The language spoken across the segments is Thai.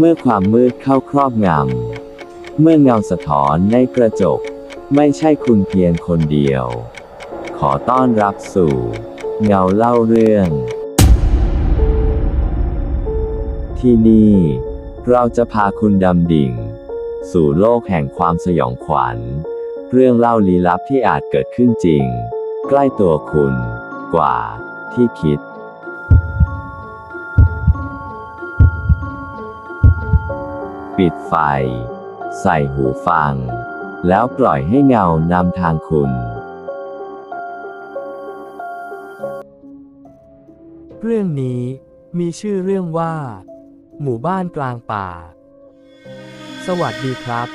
เมื่อความมืดเข้าครอบงำ เมื่อเงาสะท้อนในกระจก ไม่ใช่คุณเพียงคนเดียว ขอต้อนรับสู่ เงาเล่าเรื่อง ที่นี่ เราจะพาคุณดำดิ่ง สู่โลกแห่งความสยองขวัญ เรื่องเล่าลี้ลับที่อาจเกิดขึ้นจริง ใกล้ตัวคุณ กว่าที่คิด ปิดไฟ ใส่หูฟัง แล้วปล่อยให้เงานำทางคุณ เรื่องนี้มีชื่อเรื่องว่า หมู่บ้านกลางป่า สวัสดีครับ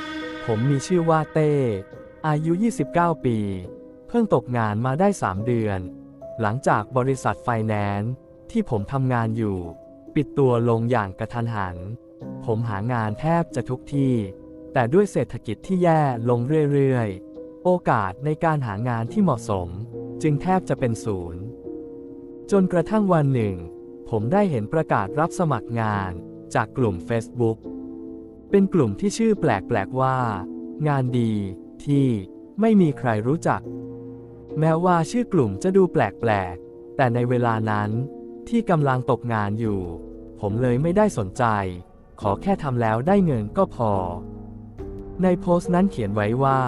ผมมีชื่อว่าเต้ อายุ 29 ปี เพิ่งตกงานมาได้ 3 เดือน หลังจากบริษัทไฟแนนซ์ที่ผมทำงานอยู่ ปิดตัวลงอย่างกระทันหัน ผมหางานแทบจะทุกที่ แต่ด้วยเศรษฐกิจที่แย่ลงเรื่อยๆ โอกาสในการหางานที่เหมาะสม จึงแทบจะเป็นศูนย์ จนกระทั่งวันหนึ่ง ผมได้เห็นประกาศรับสมัครงานจากกลุ่ม Facebook เป็นกลุ่มที่ชื่อแปลกๆว่า งานดีที่ไม่มีใครรู้จัก แม้ว่าชื่อกลุ่มจะดูแปลกๆ แต่ในเวลานั้นที่กำลังตกงานอยู่ ผมเลยไม่ได้สนใจ ขอแค่ทำแล้วได้เงินก็พอ ในโพสต์นั้นเขียนไว้ว่า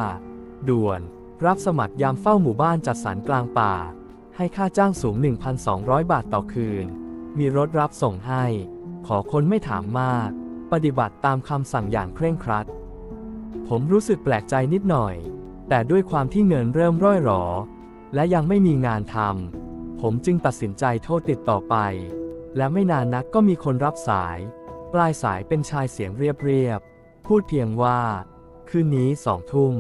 ด่วน รับสมัครยามเฝ้าหมู่บ้านจัดสรรกลางป่า ให้ค่าจ้างสูง 1,200 บาทต่อคืน มีรถรับส่งให้ ขอคนไม่ถามมาก ปฏิบัติตามคำสั่งอย่างเคร่งครัด ผมรู้สึกแปลกใจนิดหน่อย แต่ด้วยความที่เงินเริ่มร่อยหรอ และยังไม่มีงานทำผมจึงตัดสินใจโทรติดต่อไป และไม่นานนักก็มีคนรับสาย ปลายสายเป็นชายเสียงเรียบๆ พูดเพียงว่า คืนนี้สองทุ่ม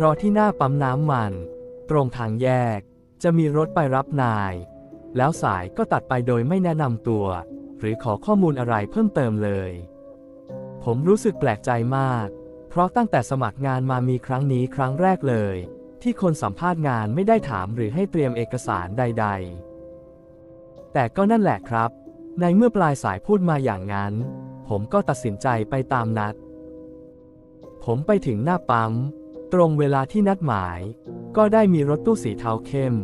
รอที่หน้าปั๊มน้ำมัน ตรงทางแยก จะมีรถไปรับนาย แล้วสายก็ตัดไปโดยไม่แนะนำตัว หรือขอข้อมูลอะไรเพิ่มเติมเลย ผมรู้สึกแปลกใจมาก เพราะตั้งแต่สมัครงานมามีครั้งนี้ครั้งแรกเลย ที่คนสัมภาษณ์งานไม่ได้ถามหรือให้เตรียมเอกสารใด ๆ แต่ก็นั่นแหละครับ ในเมื่อปลายสายพูดมาอย่างนั้น ผมก็ตัดสินใจไปตามนัด ผมไปถึงหน้าปั๊ม ตรงเวลาที่นัดหมาย ก็ได้มีรถตู้สีเทาเข้ม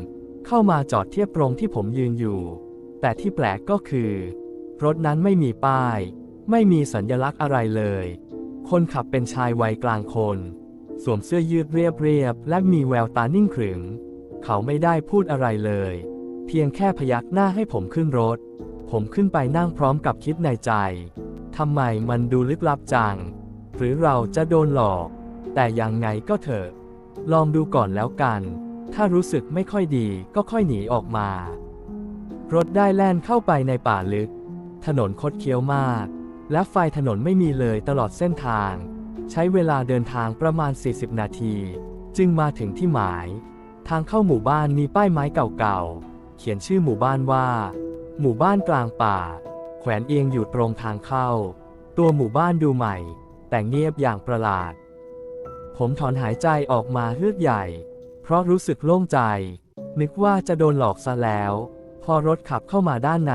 เข้ามาจอดเทียบตรงที่ผมยืนอยู่ แต่ที่แปลกก็คือ รถนั้นไม่มีป้าย ไม่มีสัญลักษณ์อะไรเลย คนขับเป็นชายวัยกลางคน สวมเสื้อยืดเรียบๆและมีแววตานิ่งขรึม เขาไม่ได้พูดอะไรเลย เพียงแค่พยักหน้าให้ผมขึ้นรถ ผมขึ้นไปนั่งพร้อมกับคิดในใจ ทำไมมันดูลึกลับจัง หรือเราจะโดนหลอก แต่ยังไงก็เถอะ ลองดูก่อนแล้วกัน ถ้ารู้สึกไม่ค่อยดีก็ค่อยหนีออกมา รถได้แล่นเข้าไปในป่าลึก ถนนคดเคี้ยวมาก และไฟถนนไม่มีเลยตลอดเส้นทาง ใช้เวลาเดินทางประมาณ 40 นาที จึงมาถึงที่หมาย ทางเข้าหมู่บ้านมีป้ายไม้เก่าๆ เขียนชื่อหมู่บ้านว่า หมู่บ้านกลางป่า แขวนเอียงอยู่ตรงทางเข้า ตัวหมู่บ้านดูใหม่ แต่เงียบอย่างประหลาด ผมถอนหายใจออกมาเฮือกใหญ่ เพราะรู้สึกโล่งใจ นึกว่าจะโดนหลอกซะแล้ว พอรถขับเข้ามาด้านใน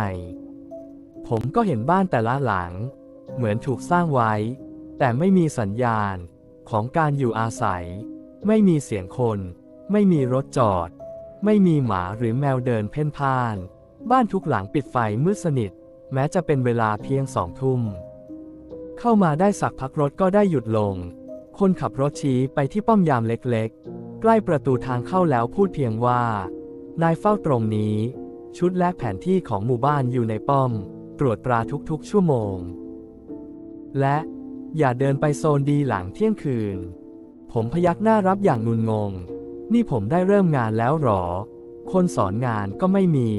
ผมก็เห็นบ้านแต่ละหลัง เหมือนถูกสร้างไว้ แต่ไม่มีสัญญาณของการอยู่อาศัย ไม่มีเสียงคน ไม่มีรถจอด ไม่มีหมาหรือแมวเดินเพ่นพ่าน บ้านทุกหลังปิดไฟมืดสนิท แม้จะเป็นเวลาเพียงสองทุ่ม เข้ามาได้สักพักรถก็ได้หยุดลง คนขับรถชี้ไปที่ป้อมยามเล็กๆ ใกล้ประตูทางเข้าแล้วพูดเพียงว่า นายเฝ้าตรงนี้ ชุดและแผนที่ของหมู่บ้านอยู่ในป้อม ตรวจตราทุกๆ ชั่วโมง และอย่าเดินไปโซนดีหลังเที่ยงคืน ผมพยักหน้ารับอย่างงุนงง นี่ผมได้เริ่มงานแล้วหรอ คนสอนงานก็ไม่มี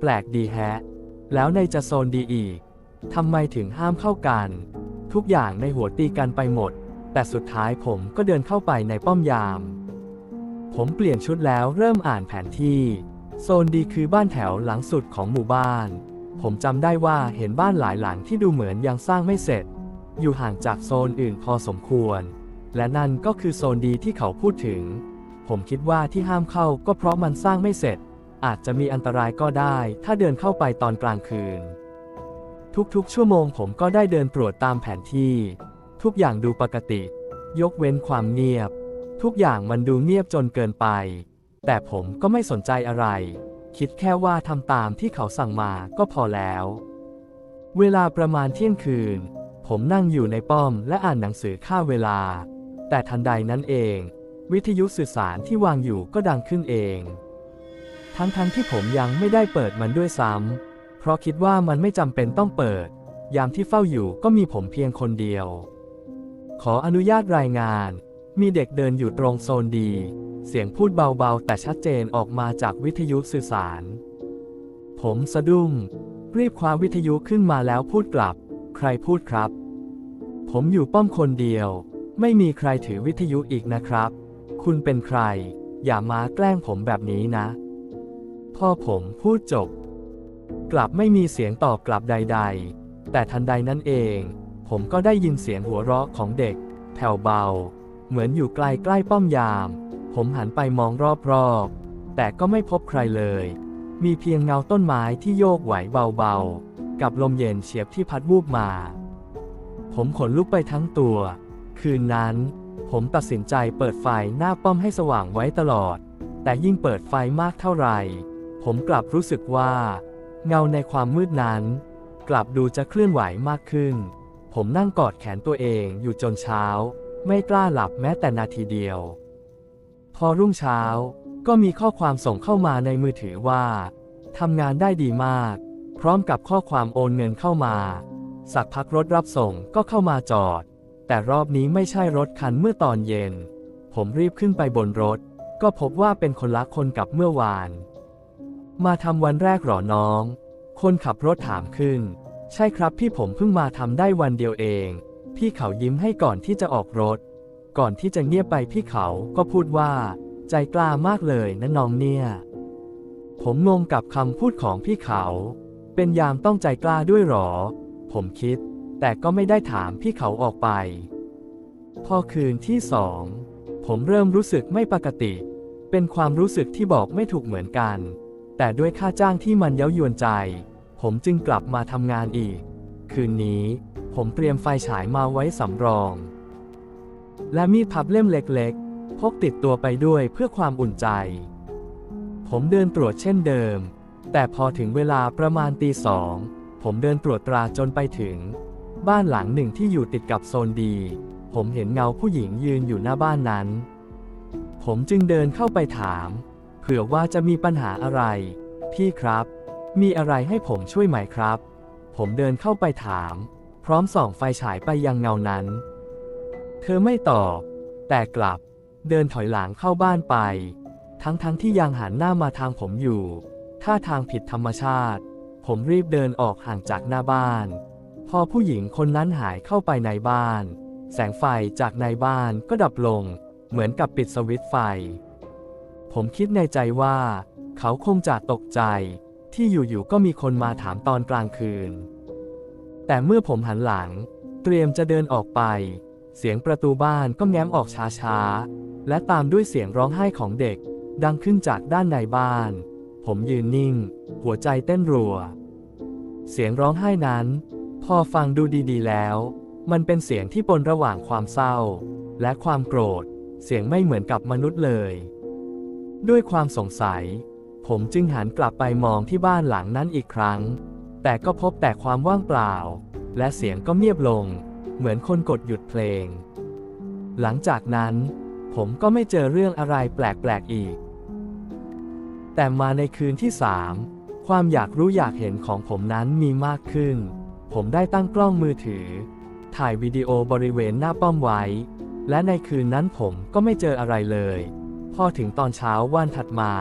แปลกดีแฮะ แล้วในจะโซนดีอีก ทำไมถึงห้ามเข้ากัน ทุกอย่างในหัวตีกันไปหมด แต่สุดท้ายผมก็เดินเข้าไปในป้อมยาม ผมเปลี่ยนชุดแล้วเริ่มอ่านแผนที่ โซนดีคือบ้านแถวหลังสุดของหมู่บ้าน ผมจำได้ว่าเห็นบ้านหลายหลังที่ดูเหมือนยังสร้างไม่เสร็จ อยู่ห่างจากโซนอื่นพอสมควร และนั่นก็คือโซนดีที่เขาพูดถึง ผมคิดว่าที่ห้ามเข้าก็เพราะมันสร้างไม่เสร็จ อาจจะมีอันตรายก็ได้ ถ้าเดินเข้าไปตอนกลางคืน ทุกๆ ชั่วโมงผมก็ได้เดินตรวจตามแผนที่ ทุกอย่างดูปกติ ยกเว้นความเงียบ ทุกอย่างมันดูเงียบจนเกินไป แต่ผมก็ไม่สนใจอะไร คิดแค่ว่าทำตามที่เขาสั่งมาก็พอแล้ว เวลาประมาณเที่ยงคืน ผมนั่งอยู่ในป้อมและอ่านหนังสือค่าเวลา แต่ทันใดนั้นเอง วิทยุสื่อสารที่วางอยู่ก็ดังขึ้นเอง ทั้งๆทที่ผมยังไม่ได้เปิดมันด้วยซ้ำเพราะคิดว่ามันไม่จำเป็นต้องเปิด ยามที่เฝ้าอยู่ก็มีผมเพียงคนเดียว ขออนุญาตรายงาน มีเด็กเดินอยู่ตรงโซนดี เสียงพูดเบาๆ แต่ชัดเจนออกมาจากวิทยุสื่อสาร ผมสะดุ้ง รีบคว้าวิทยุขึ้นมาแล้วพูดกลับ ใครพูดครับ ผมอยู่ป้อมคนเดียว ไม่มีใครถือวิทยุอีกนะครับ คุณเป็นใคร อย่ามาแกล้งผมแบบนี้นะ พอผมพูดจบ กลับไม่มีเสียงตอบกลับใด ๆ แต่ทันใดนั้นเอง ผมก็ได้ยินเสียงหัวเราะของเด็ก แผ่วเบา เหมือนอยู่ใกลใกล้ป้อมยาม ผมหันไปมองรอบๆ แต่ก็ไม่พบใครเลย มีเพียงเงาต้นไม้ที่โยกไหวเบาๆ กับลมเย็นเฉียบที่พัดวูบมา ผมขนลุกไปทั้งตัว คืนนั้น ผมตัดสินใจเปิดไฟหน้าป้อมให้สว่างไว้ตลอด แต่ยิ่งเปิดไฟมากเท่าไหร่ ผมกลับรู้สึกว่า เงาในความมืดนั้น กลับดูจะเคลื่อนไหวมากขึ้น ผมนั่งกอดแขนตัวเองอยู่จนเช้า ไม่กล้าหลับแม้แต่นาทีเดียว พอรุ่งเช้าก็มีข้อความส่งเข้ามาในมือถือว่าทำงานได้ดีมาก พร้อมกับข้อความโอนเงินเข้ามา สักพักรถรับส่งก็เข้ามาจอด แต่รอบนี้ไม่ใช่รถคันเมื่อตอนเย็น ผมรีบขึ้นไปบนรถ ก็พบว่าเป็นคนละคนกับเมื่อวาน มาทำวันแรกหรอน้อง คนขับรถถามขึ้น ใช่ครับพี่ผมเพิ่งมาทำได้วันเดียวเอง พี่เขายิ้มให้ก่อนที่จะออกรถ ก่อนที่จะเงียบไปพี่เขาก็พูดว่า ใจกล้ามากเลยนะน้องเนี่ย ผมงงกับคำพูดของพี่เขา เป็นยามต้องใจกล้าด้วยหรอ ผมคิด แต่ก็ไม่ได้ถามพี่เขาออกไป พอคืนที่สองผมเริ่มรู้สึกไม่ปกติ เป็นความรู้สึกที่บอกไม่ถูกเหมือนกัน แต่ด้วยค่าจ้างที่มันเย้ายวนใจ ผมจึงกลับมาทำงานอีก คืนนี้ ผมเตรียมไฟฉายมาไว้สำรอง และมีดพับเล่มเล็กๆ พกติดตัวไปด้วยเพื่อความอุ่นใจ ผมเดินตรวจเช่นเดิม แต่พอถึงเวลาประมาณตีสอง ผมเดินตรวจตราจนไปถึง บ้านหลังหนึ่งที่อยู่ติดกับโซนดี ผมเห็นเงาผู้หญิงยืนอยู่หน้าบ้านนั้น ผมจึงเดินเข้าไปถาม เผื่อว่าจะมีปัญหาอะไร พี่ครับ มีอะไรให้ผมช่วยไหมครับ ผมเดินเข้าไปถาม พร้อมส่องไฟฉายไปยังเงานั้น เธอไม่ตอบ แต่กลับ เดินถอยหลังเข้าบ้านไป ทั้งๆทที่ยังหันหน้ามาทางผมอยู่ ท่าทางผิดธรรมชาติ ผมรีบเดินออกห่างจากหน้าบ้าน พอผู้หญิงคนนั้นหายเข้าไปในบ้าน แสงไฟจากในบ้านก็ดับลง เหมือนกับปิดสวิตช์ไฟ ผมคิดในใจว่า เขาคงจะตกใจ ที่อยู่ๆก็มีคนมาถามตอนกลางคืน แต่เมื่อผมหันหลัง เตรียมจะเดินออกไป เสียงประตูบ้านก็แง้มออกช้าๆ และตามด้วยเสียงร้องไห้ของเด็ก ดังขึ้นจากด้านในบ้าน ผมยืนนิ่ง หัวใจเต้นรัว เสียงร้องไห้นั้น พอฟังดูดีๆแล้ว มันเป็นเสียงที่ปนระหว่างความเศร้า และความโกรธ เสียงไม่เหมือนกับมนุษย์เลย ด้วยความสงสัย ผมจึงหันกลับไปมองที่บ้านหลังนั้นอีกครั้ง แต่ก็พบแต่ความว่างเปล่า และเสียงก็เงียบลง เหมือนคนกดหยุดเพลง หลังจากนั้น ผมก็ไม่เจอเรื่องอะไรแปลกๆอีก แต่มาในคืนที่สามความอยากรู้อยากเห็นของผมนั้นมีมากขึ้น ผมได้ตั้งกล้องมือถือ ถ่ายวิดีโอบริเวณหน้าป้อมไว้ และในคืนนั้นผมก็ไม่เจออะไรเลย พอถึงตอนเช้าวันถัดมา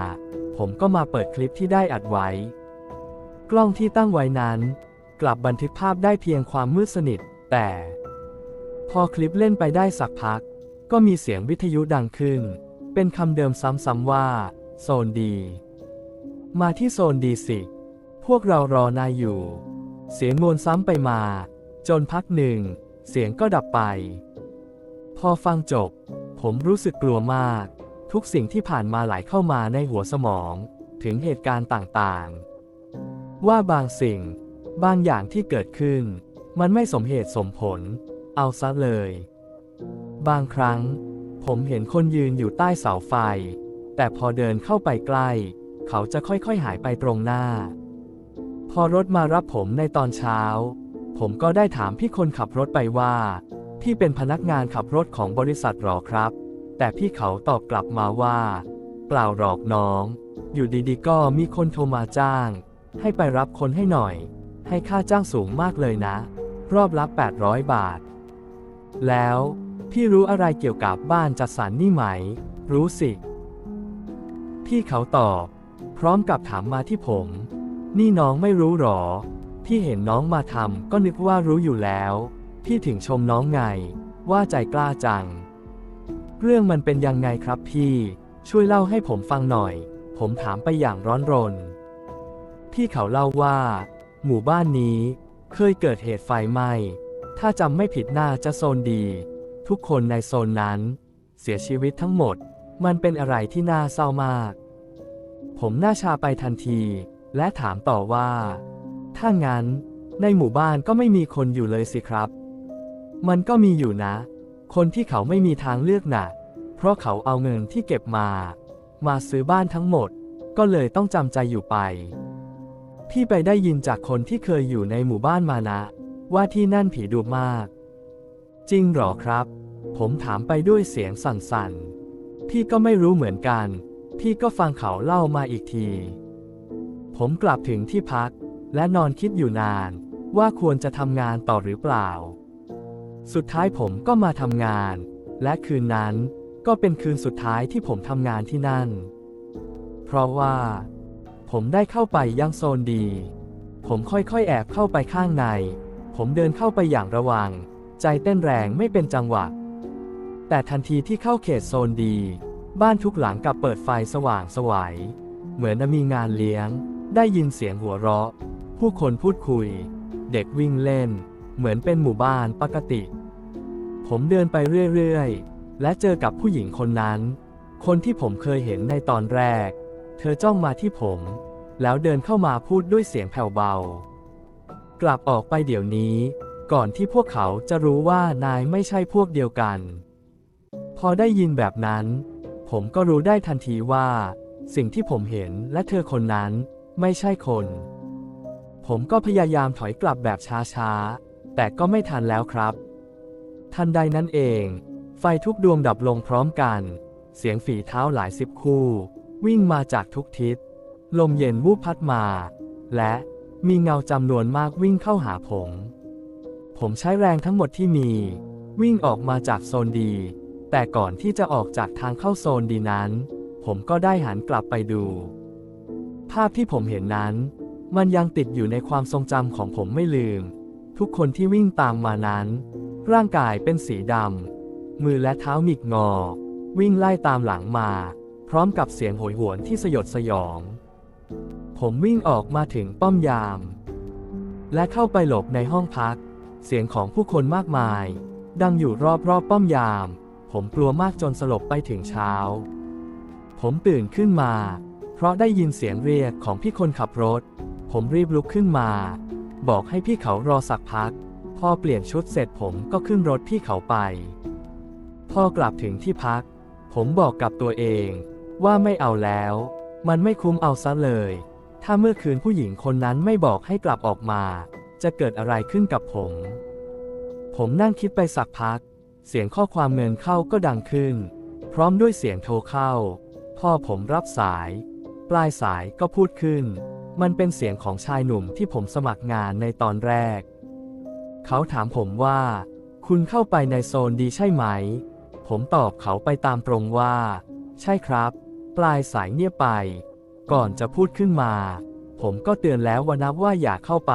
ผมก็มาเปิดคลิปที่ได้อัดไว้ กล้องที่ตั้งไว้นั้น กลับบันทึกภาพได้เพียงความมืดสนิท แต่ พอคลิปเล่นไปได้สักพัก ก็มีเสียงวิทยุดังขึ้น เป็นคำเดิมซ้ำๆว่า โซนดี มาที่โซนดีสิ พวกเรารอนายอยู่ เสียงวนซ้ำไปมา จนพักหนึ่ง เสียงก็ดับไป พอฟังจบ ผมรู้สึกกลัวมาก ทุกสิ่งที่ผ่านมาไหลเข้ามาในหัวสมอง ถึงเหตุการณ์ต่างๆ ว่าบางสิ่ง บางอย่างที่เกิดขึ้น มันไม่สมเหตุสมผล เอาซะเลย บางครั้ง ผมเห็นคนยืนอยู่ใต้เสาไฟ แต่พอเดินเข้าไปใกล้ เขาจะค่อยๆหายไปตรงหน้า พอรถมารับผมในตอนเช้า ผมก็ได้ถามพี่คนขับรถไปว่าพี่เป็นพนักงานขับรถของบริษัทหรอครับ แต่พี่เขาตอบกลับมาว่า เปล่าหรอกน้อง อยู่ดีๆ ก็มีคนโทรมาจ้าง ให้ไปรับคนให้หน่อย ให้ค่าจ้างสูงมากเลยนะ รอบละ 800 บาท แล้วพี่รู้อะไรเกี่ยวกับบ้านจัดสรรนี่ไหม รู้สิ พี่เขาตอบ พร้อมกับถามมาที่ผม นี่น้องไม่รู้หรอ พี่เห็นน้องมาทำก็นึกว่ารู้อยู่แล้ว พี่ถึงชมน้องไง ว่าใจกล้าจัง เรื่องมันเป็นยังไงครับพี่ ช่วยเล่าให้ผมฟังหน่อย ผมถามไปอย่างร้อนรน พี่เขาเล่าว่า หมู่บ้านนี้เคยเกิดเหตุไฟไหม้ ถ้าจำไม่ผิดน่าจะโซนดี ทุกคนในโซนนั้น เสียชีวิตทั้งหมด มันเป็นอะไรที่น่าเศร้ามาก ผมหน้าชาไปทันที และถามต่อว่า ถ้างั้น ในหมู่บ้านก็ไม่มีคนอยู่เลยสิครับ มันก็มีอยู่นะ คนที่เขาไม่มีทางเลือกหน่ะเพราะเขาเอาเงินที่เก็บมา มาซื้อบ้านทั้งหมด ก็เลยต้องจำใจอยู่ไป พี่ไปได้ยินจากคนที่เคยอยู่ในหมู่บ้านมานะ ว่าที่นั่นผีดุมาก จริงหรอครับ ผมถามไปด้วยเสียงสั่นๆ พี่ก็ไม่รู้เหมือนกัน พี่ก็ฟังเขาเล่ามาอีกที ผมกลับถึงที่พัก และนอนคิดอยู่นาน ว่าควรจะทำงานต่อหรือเปล่า สุดท้ายผมก็มาทำงาน และคืนนั้นก็เป็นคืนสุดท้ายที่ผมทำงานที่นั่น เพราะว่า ผมได้เข้าไปยังโซนดี ผมค่อยๆแอบเข้าไปข้างใน ผมเดินเข้าไปอย่างระวัง ใจเต้นแรงไม่เป็นจังหวะ แต่ทันทีที่เข้าเขตโซนดี บ้านทุกหลังกลับเปิดไฟสว่างสวยัยเหมือนมีงานเลี้ยง ได้ยินเสียงหัวเราะ ผู้คนพูดคุย เด็กวิ่งเล่น เหมือนเป็นหมู่บ้านปกติ ผมเดินไปเรื่อยๆ และเจอกับผู้หญิงคนนั้น คนที่ผมเคยเห็นในตอนแรก เธอจ้องมาที่ผม แล้วเดินเข้ามาพูดด้วยเสียงแผ่วเบา กลับออกไปเดี๋ยวนี้ ก่อนที่พวกเขาจะรู้ว่านายไม่ใช่พวกเดียวกัน พอได้ยินแบบนั้น ผมก็รู้ได้ทันทีว่า สิ่งที่ผมเห็นและเธอคนนั้นไม่ใช่คน ผมก็พยายามถอยกลับแบบช้าๆ แต่ก็ไม่ทันแล้วครับ ทันใดนั้นเอง ไฟทุกดวงดับลงพร้อมกัน เสียงฝีเท้าหลายสิบคู่ วิ่งมาจากทุกทิศ ลมเย็นวูบพัดมา และมีเงาจำนวนมากวิ่งเข้าหาผม ผมใช้แรงทั้งหมดที่มี วิ่งออกมาจากโซนดี แต่ก่อนที่จะออกจากทางเข้าโซนดีนั้น ผมก็ได้หันกลับไปดู ภาพที่ผมเห็นนั้น มันยังติดอยู่ในความทรงจำของผมไม่ลืม ทุกคนที่วิ่งตามมานั้น ร่างกายเป็นสีดำ มือและเท้าหงิกงอ วิ่งไล่ตามหลังมา พร้อมกับเสียงโหยหวนที่สยดสยอง ผมวิ่งออกมาถึงป้อมยาม และเข้าไปหลบในห้องพัก เสียงของผู้คนมากมาย ดังอยู่รอบๆบป้อมยาม ผมกลัวมากจนสลบไปถึงเช้า ผมตื่นขึ้นมา เพราะได้ยินเสียงเรียกของพี่คนขับรถ ผมรีบลุกขึ้นมา บอกให้พี่เขารอสักพัก พอเปลี่ยนชุดเสร็จผมก็ขึ้นรถพี่เขาไป พอกลับถึงที่พัก ผมบอกกับตัวเองว่าไม่เอาแล้ว มันไม่คุ้มเอาซะเลย ถ้าเมื่อคืนผู้หญิงคนนั้นไม่บอกให้กลับออกมา จะเกิดอะไรขึ้นกับผม ผมนั่งคิดไปสักพัก เสียงข้อความเงินเข้าก็ดังขึ้น พร้อมด้วยเสียงโทรเข้า พ่อผมรับสาย ปลายสายก็พูดขึ้น มันเป็นเสียงของชายหนุ่มที่ผมสมัครงานในตอนแรก เขาถามผมว่า คุณเข้าไปในโซนดีใช่ไหม ผมตอบเขาไปตามตรงว่า ใช่ครับ ปลายสายเงียบไป ก่อนจะพูดขึ้นมา ผมก็เตือนแล้วว่านับว่าอย่าเข้าไป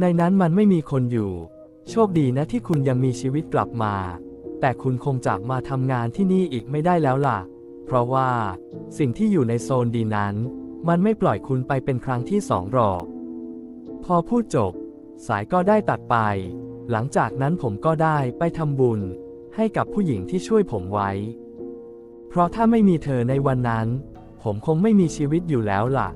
ในนั้นมันไม่มีคนอยู่ โชคดีนะที่คุณยังมีชีวิตกลับมา แต่คุณคงจากมาทำงานที่นี่อีกไม่ได้แล้วล่ะ เพราะว่า สิ่งที่อยู่ในโซนดีนั้น มันไม่ปล่อยคุณไปเป็นครั้งที่สองหรอก พอพูดจบ สายก็ได้ตัดไป หลังจากนั้นผมก็ได้ไปทำบุญ ให้กับผู้หญิงที่ช่วยผมไว้ เพราะถ้าไม่มีเธอในวันนั้น ผมคงไม่มีชีวิตอยู่แล้วล่ะ